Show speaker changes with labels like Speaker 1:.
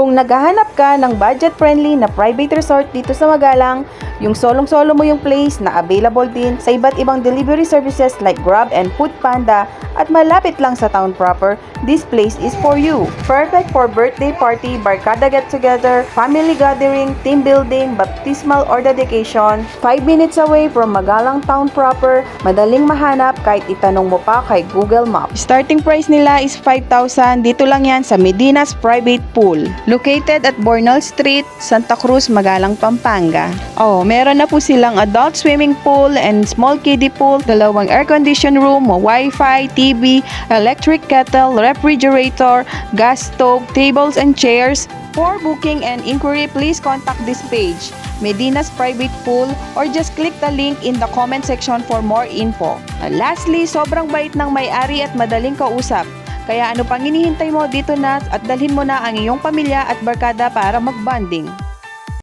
Speaker 1: Kung naghahanap ka ng budget-friendly na private resort dito sa Magalang, yung solong-solo mo yung place na available din sa iba't ibang delivery services like Grab and Food Panda at malapit lang sa town proper, this place is for you. Perfect for birthday party, barkada get-together, family gathering, team building, baptismal or dedication. 5 minutes away from Magalang town proper, madaling mahanap kahit itanong mo pa kay Google Maps. Starting price nila is 5,000. Dito lang yan sa Medina's Private Pool. Located at Bornal Street, Santa Cruz, Magalang, Pampanga. Oh, meron na po silang adult swimming pool and small kiddie pool, dalawang air condition room, wifi, TV, electric kettle, refrigerator, gas stove, tables and chairs. For booking and inquiry, please contact this page, Medina's Private Pool, or just click the link in the comment section for more info. And lastly, sobrang bait ng may-ari at madaling kausap. Kaya ano pang hinihintay mo dito na at dalhin mo na ang iyong pamilya at barkada para magbanding.